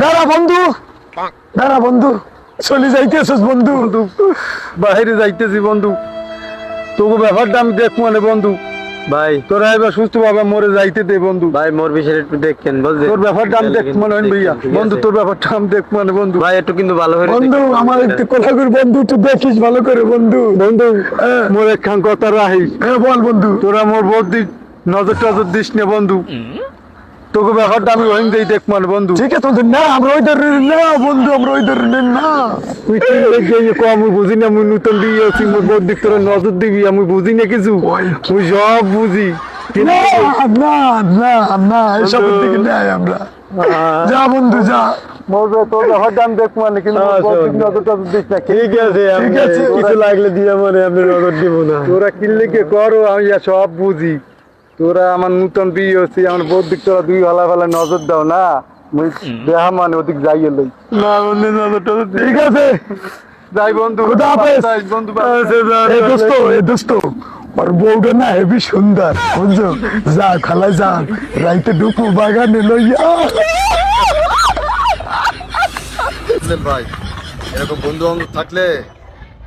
দাঁড়া বন্ধু। দাঁড়া বন্ধু। চলে যাইতেছিস বন্ধু। বন্ধু। বাইরে যাইতেছি বন্ধু। তোকে ব্যাপারটা আমি দেখ মানে বন্ধু। ভাই। তোরা এবার সুস্থ ভাবে মরে যাইতে দে বন্ধু। ভাই মোর বিষয়ে একটু দেখেন বুঝলেন তোর ব্যাপারটা আমি দেখ মনে হয় ভাইয়া। বন্ধু তোর ব্যাপারটা আমি দেখ মানে বন্ধু। ভাই একটু কিন্তু ভালো করে বন্ধু। আমার একটু কথা কই বন্ধু তুই দেখিস ভালো করে বন্ধু। বন্ধু মোর একখান কথা রাহিস হ্যাঁ বল বন্ধু। তোরা মোর বোধ নজর টজর দিস নে বন্ধু। তোকে ব্যাপারটা আমি ওই দেই দেখ মানে বন্ধু। ঠিক আছে বন্ধু না আমরা ওই ধরনের না বন্ধু আমরা ওই ধরনের না। তুই কি আমি বুঝি না আমি নতুন দিয়ে আছি মোর বোধ দিক তোরা নজর দিবি আমি বুঝি না কিছু। সব বুঝি। না না না না এসবের দিকে নাই আমরা। যা বন্ধু যা। মোর তোর ব্যাপারটা আমি দেখ কিন্তু মোর বোধ দিক নজর টজর দিস না। ঠিক আছে ঠিক আছে। কিছু লাগলে দিয়ে মানে আমি নজর দিব না। তোরা কি লেগে করো আমি সব বুঝি। তোরা আমার নতুন বিয়ে হচ্ছে আমার বোধ দিক তোরা দুই হলা ফেলা নজর দাও না। দেহা মানে ওদিক যাইয়ে লই। না বন্ধু নজর টজর ঠিক আছে। যাই বন্ধু খুদা হাফেজ। বন্ধু এ দোস্ত এ দোস্ত ওর বউটা না হেবি সুন্দর বুঝছ? যা খালা যা। রাইতে ঢুকু বাগানে লইয়া। ভাই এরকম বন্ধু বান্ধব থাকলে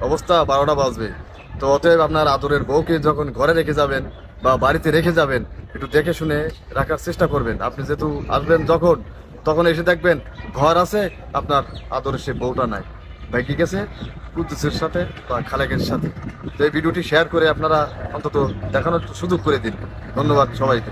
অবস্থা বারোটা বাজবে। তো অতএব আপনার আদরের বউকে যখন ঘরে রেখে যাবেন বা বাড়িতে রেখে যাবেন, একটু দেখে শুনে রাখার চেষ্টা করবেন। আপনি যেহেতু আসবেন যখন, তখন এসে দেখবেন ঘর আছে, আপনার আদরের সে বউটা নাই। ভাই গেছে? কুদ্দুসের সাথে বা খালেকের সাথে। তো এই ভিডিওটি শেয়ার করে আপনারা অন্তত দেখানোর সুযোগ করে দিন। ধন্যবাদ সবাইকে।